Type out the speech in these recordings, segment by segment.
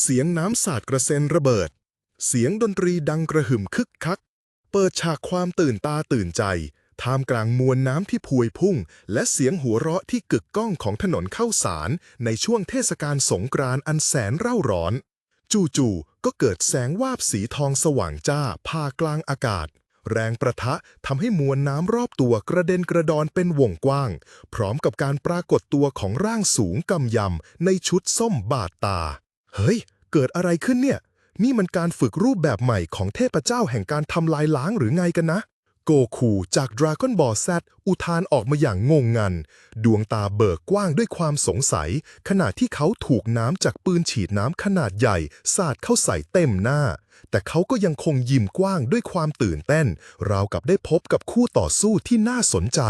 เสียงน้ำสาดกระเซ็นระเบิด เสียงดนตรีดังกระหึ่มคึกคัก เปิดฉากความตื่นตาตื่นใจ ท่ามกลางมวลน้ำที่พวยพุ่ง และเสียงหัวเราะที่กึกก้องของถนนเข้าสาร ในช่วงเทศกาลสงกรานต์อันแสนเร่าร้อน จู่ๆก็เกิดแสงวาบสีทองสว่างจ้าพากลางอากาศแรงประทะทำให้มวลน้ำรอบตัวกระเด็นกระดอนเป็นวงกว้าง พร้อมกับการปรากฏตัวของร่างสูงกำยำในชุดส้มบาดตา เฮ้ย เกิดอะไรขึ้นเนี่ย นี่มันการฝึกรูปแบบใหม่ของเทพเจ้าแห่งการทำลายล้างหรือไงกันนะ โกคูจาก Dragon Ball Z อุทานออกมาอย่างงงงัน ดวงตาเบิกกว้างด้วยความสงสัย ขณะที่เขาถูกน้ำจากปืนฉีดน้ำขนาดใหญ่ สาดเข้าใส่เต็มหน้า แต่เขาก็ยังคงยิ้มกว้างด้วยความตื่นเต้น ราวกับได้พบกับคู่ต่อสู้ที่น่าสนใจ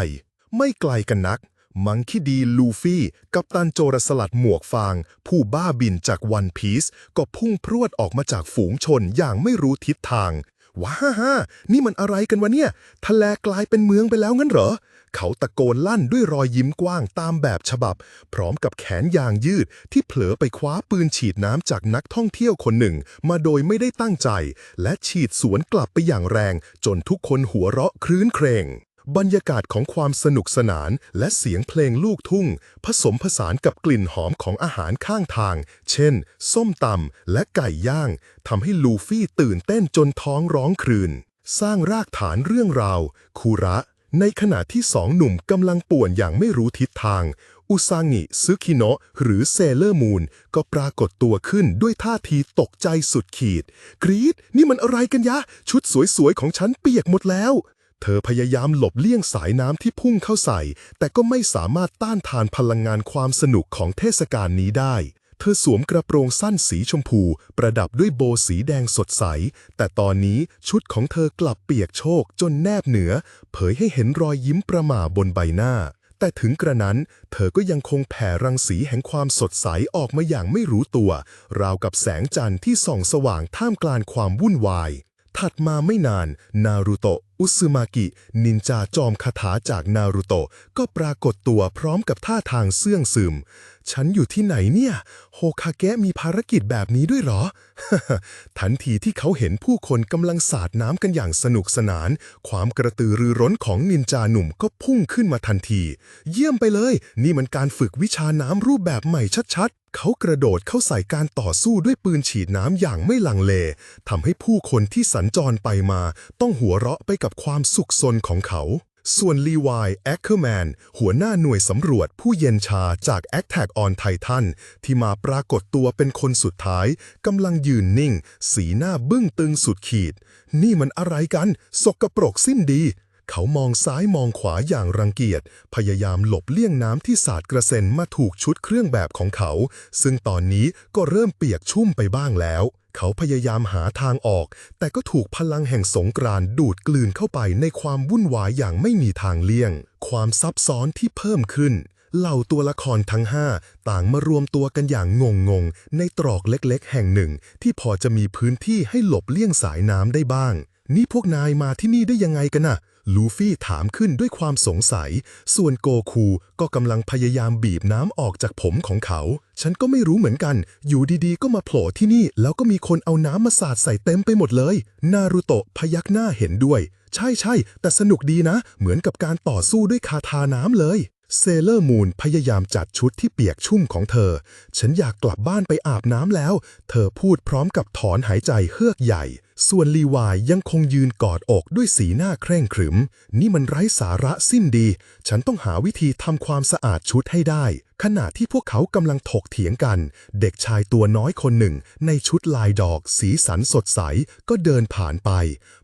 ไม่ไกลกันนัก มังคีดีลูฟี่ กับตันโจรสลัดหมวกฟาง ผู้บ้าบินจากวันพีซก็พุ่งพรวดออกมาจากฝูงชนอย่างไม่รู้ทิศทาง ว้าฮ่านี่มันอะไรกันวะเนี่ย ทะเลกลายเป็นเมืองไปแล้วงั้นเหรอ เขาตะโกนลั่นด้วยรอยยิ้มกว้างตามแบบฉบับ พร้อมกับแขนยางยืดที่เผลอไปคว้าปืนฉีดน้ำจากนักท่องเที่ยวคนหนึ่ง มาโดยไม่ได้ตั้งใจ และฉีดสวนกลับไปอย่างแรง จนทุกคนหัวเราะครื้นเครง บรรยากาศของความสนุกสนานและเสียงเพลงลูกทุ่ง ผสมผสานกับกลิ่นหอมของอาหารข้างทาง เช่น ส้มตำและไก่ย่างทำให้ลูฟี่ตื่นเต้นจนท้องร้องครืน สร้างรากฐานเรื่องราว คูระ ในขณะที่สองหนุ่มกำลังป่วนอย่างไม่รู้ทิศทาง อุซางิซึคิโนะหรือเซเลอร์มูนก็ปรากฏตัวขึ้นด้วยท่าทีตกใจสุดขีด กรีดนี่มันอะไรกันยะ ชุดสวยๆของฉันเปียกหมดแล้ว เธอพยายามหลบเลี่ยงสายน้ำที่พุ่งเข้าใส่ แต่ก็ไม่สามารถต้านทานพลังงานความสนุกของเทศกาลนี้ได้ เธอสวมกระโปรงสั้นสีชมพู ประดับด้วยโบว์สีแดงสดใส แต่ตอนนี้ชุดของเธอกลับเปียกโชกจนแนบเหนือ เผยให้เห็นรอยยิ้มประหม่าบนใบหน้า แต่ถึงกระนั้น เธอก็ยังคงแผ่รังสีแห่งความสดใสออกมาอย่างไม่รู้ตัว ราวกับแสงจันทร์ที่ส่องสว่างท่ามกลางความวุ่นวายถัดมาไม่นาน นารูโตะ อุซึมากิ นินจาจอมคาถาจากนารูโตะก็ปรากฏตัวพร้อมกับท่าทางเสื่องซึม ฉันอยู่ที่ไหนเนี่ย โฮคาเกะมีภารกิจแบบนี้ด้วยเหรอ ทันทีที่เขาเห็นผู้คนกำลังสาดน้ำกันอย่างสนุกสนาน ความกระตือรือร้นของนินจาหนุ่มก็พุ่งขึ้นมาทันที เยี่ยมไปเลย นี่มันการฝึกวิชาน้ำรูปแบบใหม่ชัดๆ เขากระโดดเข้าใส่การต่อสู้ด้วยปืนฉีดน้ำอย่างไม่ลังเลทำให้ผู้คนที่สัญจรไปมา ต้องหัวเราะไปกับความสุขสนของเขา ส่วนลีวายแอคเคอร์แมนหัวหน้าหน่วยสำรวจผู้เย็นชาจาก a t t a c k on Titan ที่มาปรากฏตัวเป็นคนสุดท้ายกำลังยืนนิ่ง สีหน้าบึ้งตึงสุดขีด นี่มันอะไรกัน สกรปรกสิ้นดี เขามองซ้ายมองขวาอย่างรังเกียจ พยายามหลบเลี่ยงน้ำที่สาดกระเซ็นมาถูกชุดเครื่องแบบของเขา ซึ่งตอนนี้ก็เริ่มเปียกชุ่มไปบ้างแล้ว เขาพยายามหาทางออก แต่ก็ถูกพลังแห่งสงกรานต์ดูดกลืนเข้าไปในความวุ่นวายอย่างไม่มีทางเลี่ยง ความซับซ้อนที่เพิ่มขึ้นเหล่าตัวละครทั้งห้าต่างมารวมตัวกันอย่างงงๆในตรอกเล็กๆ แห่งหนึ่ง ที่พอจะมีพื้นที่ให้หลบเลี่ยงสายน้ำได้บ้าง นี่พวกนายมาที่นี่ได้ยังไงกันน่ะ ลูฟี่ถามขึ้นด้วยความสงสัย ส่วนโกคูก็กำลังพยายามบีบน้ำออกจากผมของเขา ฉันก็ไม่รู้เหมือนกัน อยู่ดีๆ ก็มาโผล่ที่นี่ แล้วก็มีคนเอาน้ำมาสาดใส่เต็มไปหมดเลย นารูโตะพยักหน้าเห็นด้วย ใช่ใช่ แต่สนุกดีนะ เหมือนกับการต่อสู้ด้วยคาถาน้ำเลยเซเลอร์มูนพยายามจัดชุดที่เปียกชุ่มของเธอ ฉันอยากกลับบ้านไปอาบน้ำแล้ว เธอพูดพร้อมกับถอนหายใจเฮือกใหญ่ส่วนลีวายยังคงยืนกอดอกด้วยสีหน้าเคร่งขรึม นี่มันไร้สาระสิ้นดี ฉันต้องหาวิธีทำความสะอาดชุดให้ได้ ขณะที่พวกเขากำลังถกเถียงกัน เด็กชายตัวน้อยคนหนึ่ง ในชุดลายดอก สีสันสดใส ก็เดินผ่านไป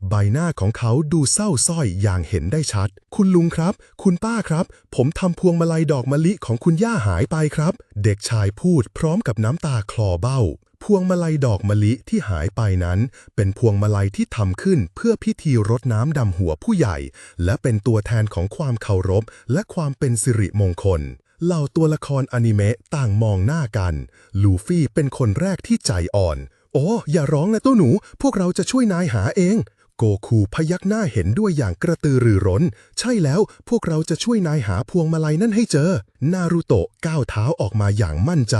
ใบหน้าของเขาดูเศร้าส้อยอย่างเห็นได้ชัด คุณลุงครับ คุณป้าครับ ผมทำพวงมาลัยดอกมะลิของคุณย่าหายไปครับ เด็กชายพูดพร้อมกับน้ำตาคลอเบ้า พวงมาลัยดอกมะลิที่หายไปนั้น เป็นพวงมาลัยที่ทำขึ้นเพื่อพิธีรดน้ำดำหัวผู้ใหญ่ และเป็นตัวแทนของความเคารพ และความเป็นสิริมงคลเหล่าตัวละครอนิเมะต่างมองหน้ากัน ลูฟี่เป็นคนแรกที่ใจอ่อน โอ้ อย่าร้องนะตัวหนู พวกเราจะช่วยนายหาเอง โกคูพยักหน้าเห็นด้วยอย่างกระตือรือร้น ใช่แล้วพวกเราจะช่วยนายหาพวงมาลัยนั่นให้เจอ นารูโตะก้าวเท้าออกมาอย่างมั่นใจ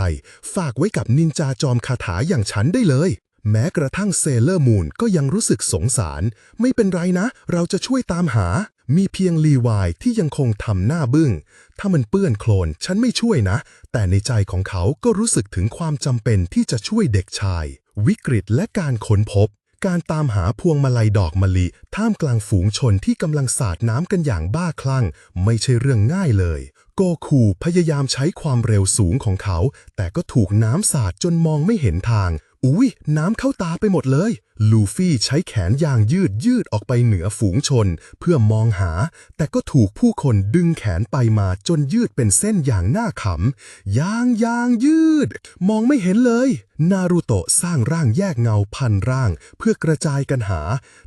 ฝากไว้กับนินจาจอมคาถาอย่างฉันได้เลย แม้กระทั่งเซเลอร์มูนก็ยังรู้สึกสงสาร ไม่เป็นไรนะ เราจะช่วยตามหา มีเพียงลีวายที่ยังคงทำหน้าบึ้ง ถ้ามันเปื้อนโคลนฉันไม่ช่วยนะ แต่ในใจของเขาก็รู้สึกถึงความจำเป็นที่จะช่วยเด็กชาย วิกฤตและการค้นพบ การตามหาพวงมาลัยดอกมะลิท่ามกลางฝูงชนที่กำลังสาดน้ำกันอย่างบ้าคลั่ง ไม่ใช่เรื่องง่ายเลย โกคูพยายามใช้ความเร็วสูงของเขา แต่ก็ถูกน้ำสาดจนมองไม่เห็นทาง อุ๊ย น้ำเข้าตาไปหมดเลย ลูฟี่ใช้แขนยางยืดยืดออกไปเหนือฝูงชน เพื่อมองหา แต่ก็ถูกผู้คนดึงแขนไปมาจนยืดเป็นเส้นอย่างน่าขำ ยางยางยืด มองไม่เห็นเลย นารูโตะสร้างร่างแยกเงาพันร่าง เพื่อกระจายกันหา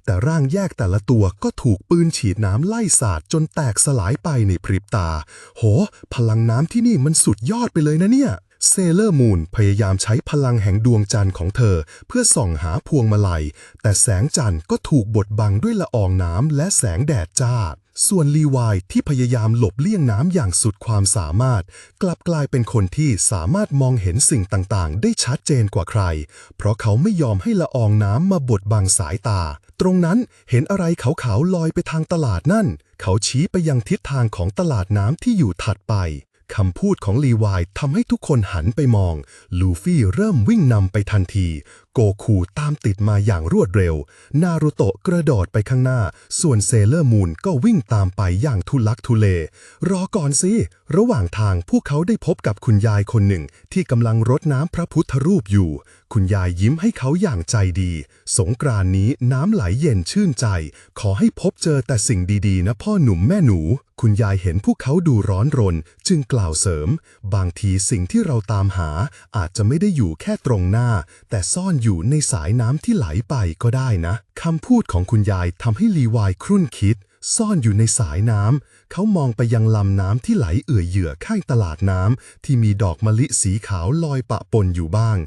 แต่ร่างแยกแต่ละตัวก็ถูกปืนฉีดน้ำไล่สาดจนแตกสลายไปในพริบตา โห พลังน้ำที่นี่มันสุดยอดไปเลยนะเนี่ย เซเลอร์มูนพยายามใช้พลังแห่งดวงจันทร์ของเธอ เพื่อส่องหาพวงมาลัย แต่แสงจันทร์ก็ถูกบดบังด้วยละอองน้ำและแสงแดดจ้า ส่วนลีวายที่พยายามหลบเลี่ยงน้ำอย่างสุดความสามารถ กลับกลายเป็นคนที่สามารถมองเห็นสิ่งต่างๆ ได้ชัดเจนกว่าใคร เพราะเขาไม่ยอมให้ละอองน้ำมาบดบังสายตา ตรงนั้นเห็นอะไรขาวๆลอยไปทางตลาดนั่น เขาชี้ไปยังทิศทางของตลาดน้ำที่อยู่ถัดไป คำพูดของลีวายทำให้ทุกคนหันไปมอง ลูฟี่เริ่มวิ่งนำไปทันที โกคูตามติดมาอย่างรวดเร็ว นารูโตะกระโดดไปข้างหน้า ส่วนเซเลอร์มูนก็วิ่งตามไปอย่างทุลักทุเล รอก่อนสิ ระหว่างทางพวกเขาได้พบกับคุณยายคนหนึ่ง ที่กำลังรดน้ำพระพุทธรูปอยู่ คุณยายยิ้มให้เขาอย่างใจดี สงกรานนี้น้ำไหลเย็นชื่นใจ ขอให้พบเจอแต่สิ่งดีๆ นะพ่อหนุ่มแม่หนู คุณยายเห็นพวกเขาดูร้อนรน จึงกล่าวเสริม บางทีสิ่งที่เราตามหา อาจจะไม่ได้อยู่แค่ตรงหน้า แต่ซ่อนอยู่ในสายน้ำที่ไหลไปก็ได้นะคำพูดของคุณยายทำให้ลีวายครุ่นคิด ซ่อนอยู่ในสายน้ำเขามองไปยังลำน้ำที่ไหลเอื่อยเหยื่อข้างตลาดน้ำที่มีดอกมะลิสีขาวลอยปะปนอยู่บ้าง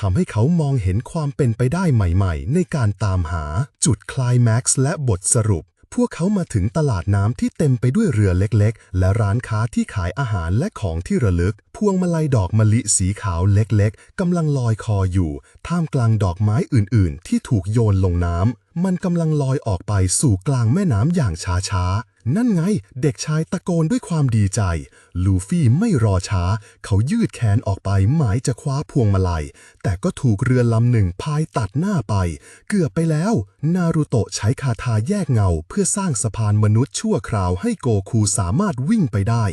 ทำให้เขามองเห็นความเป็นไปได้ใหม่ๆ ในการตามหาจุดคลายแม็กซ์และบทสรุปพวกเขามาถึงตลาดน้ำที่เต็มไปด้วยเรือเล็กๆ และร้านค้าที่ขายอาหารและของที่ระลึก พวงมาลัยดอกมะลิสีขาวเล็กๆ กำลังลอยคออยู่ ท่ามกลางดอกไม้อื่นๆ ที่ถูกโยนลงน้ำ มันกำลังลอยออกไปสู่กลางแม่น้ำอย่างช้าๆ นั่นไง เด็กชายตะโกนด้วยความดีใจ ลูฟี่ไม่รอช้า เขายืดแขนออกไปหมายจะคว้าพวงมาลัย แต่ก็ถูกเรือลำหนึ่งพายตัดหน้าไป เกือบไปแล้ว นารูโตะใช้คาถาแยกเงา เพื่อสร้างสะพานมนุษย์ชั่วคราวให้โกคูสามารถวิ่งไปได้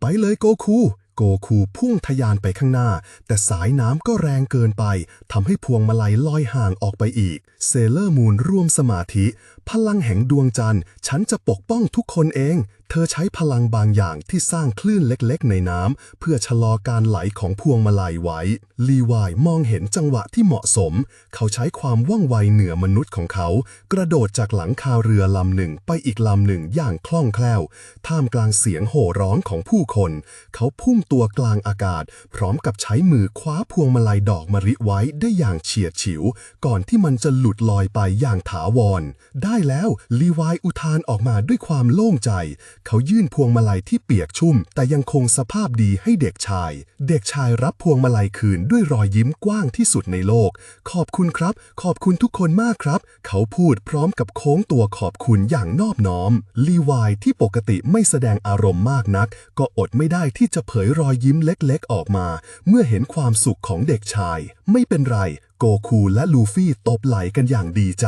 ไปเลยโกคู โกคูพุ่งทะยานไปข้างหน้า แต่สายน้ำก็แรงเกินไปทำให้พวงมาลัยลอยห่างออกไปอีก เซเลอร์มูนร่วมสมาธิ พลังแห่งดวงจันทร์ ฉันจะปกป้องทุกคนเอง เธอใช้พลังบางอย่างที่สร้างคลื่นเล็กๆ ในน้ำเพื่อชะลอการไหลของพวงมาลัยไว้ ลีวายมองเห็นจังหวะที่เหมาะสม เขาใช้ความว่องไวเหนือมนุษย์ของเขา กระโดดจากหลังคาเรือลำหนึ่งไปอีกลำหนึ่งอย่างคล่องแคล่ว ท่ามกลางเสียงโห่ร้องของผู้คน เขาพุ่งตัวกลางอากาศ พร้อมกับใช้มือคว้าพวงมาลัยดอกมะลิไว้ได้อย่างเฉียดฉิว ก่อนที่มันจะหลุดลอยไปอย่างถาวรได้แล้วลีวายอุทานออกมาด้วยความโล่งใจ เขายื่นพวงมาลัยที่เปียกชุ่ม แต่ยังคงสภาพดีให้เด็กชาย เด็กชายรับพวงมาลัยคืนด้วยรอยยิ้มกว้างที่สุดในโลก ขอบคุณครับ ขอบคุณทุกคนมากครับ เขาพูดพร้อมกับโค้งตัวขอบคุณอย่างนอบน้อมลีวายที่ปกติไม่แสดงอารมณ์มากนัก ก็อดไม่ได้ที่จะเผยรอยยิ้มเล็กๆออกมา เมื่อเห็นความสุขของเด็กชาย ไม่เป็นไรโกคูและลูฟี่ตบไหลกันอย่างดีใจ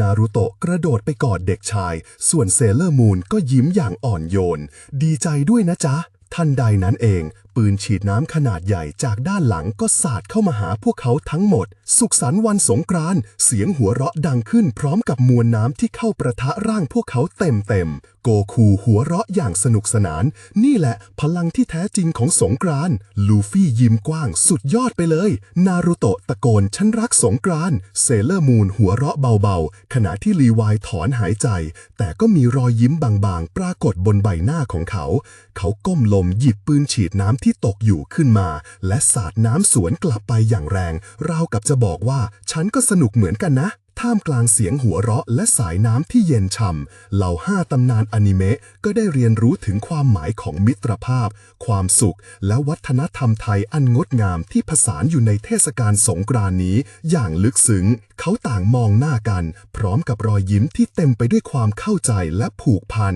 นารูโตะกระโดดไปกอดเด็กชาย ส่วนเซเลอร์มูนก็ยิ้มอย่างอ่อนโยน ดีใจด้วยนะจ๊ะ ทันใดนั้นเอง ปืนฉีดน้ำขนาดใหญ่จากด้านหลังก็สาดเข้ามาหาพวกเขาทั้งหมด สุขสันต์วันสงกรานต์เสียงหัวเราะดังขึ้นพร้อมกับมวลน้ำที่เข้าประทะร่างพวกเขาเต็มเต็มโกคูหัวเราะอย่างสนุกสนาน นี่แหละพลังที่แท้จริงของสงกรานต์ลูฟี่ยิ้มกว้างสุดยอดไปเลย นารูโตะตะโกนฉันรักสงกรานต์เซเลอร์มูนหัวเราะเบาๆ ขณะที่ลีวายถอนหายใจ แต่ก็มีรอยยิ้มบางๆ ปรากฏบนใบหน้าของเขา เขาก้มลมหยิบปืนฉีดน้ำที่ตกอยู่ขึ้นมา และสาดน้ำสวนกลับไปอย่างแรง ราวกับจะบอกว่า ฉันก็สนุกเหมือนกันนะ ท่ามกลางเสียงหัวเราะและสายน้ำที่เย็นช่ำเหล่าห้าตำนานอนิเมะก็ได้เรียนรู้ถึงความหมายของมิตรภาพ ความสุข และวัฒนธรรมไทยอันงดงามที่ผสานอยู่ในเทศกาลสงกรานนี้ อย่างลึกซึ้ง เขาต่างมองหน้ากัน พร้อมกับรอยยิ้มที่เต็มไปด้วยความเข้าใจและผูกพัน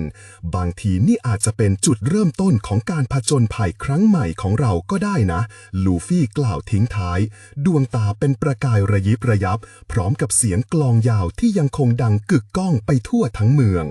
บางทีนี่อาจจะเป็นจุดเริ่มต้นของการผจญภัยครั้งใหม่ของเราก็ได้นะ ลูฟี่กล่าวทิ้งท้าย ดวงตาเป็นประกายระยิบระยับ พร้อมกับเสียงกลองยาวที่ยังคงดังกึกก้องไปทั่วทั้งเมือง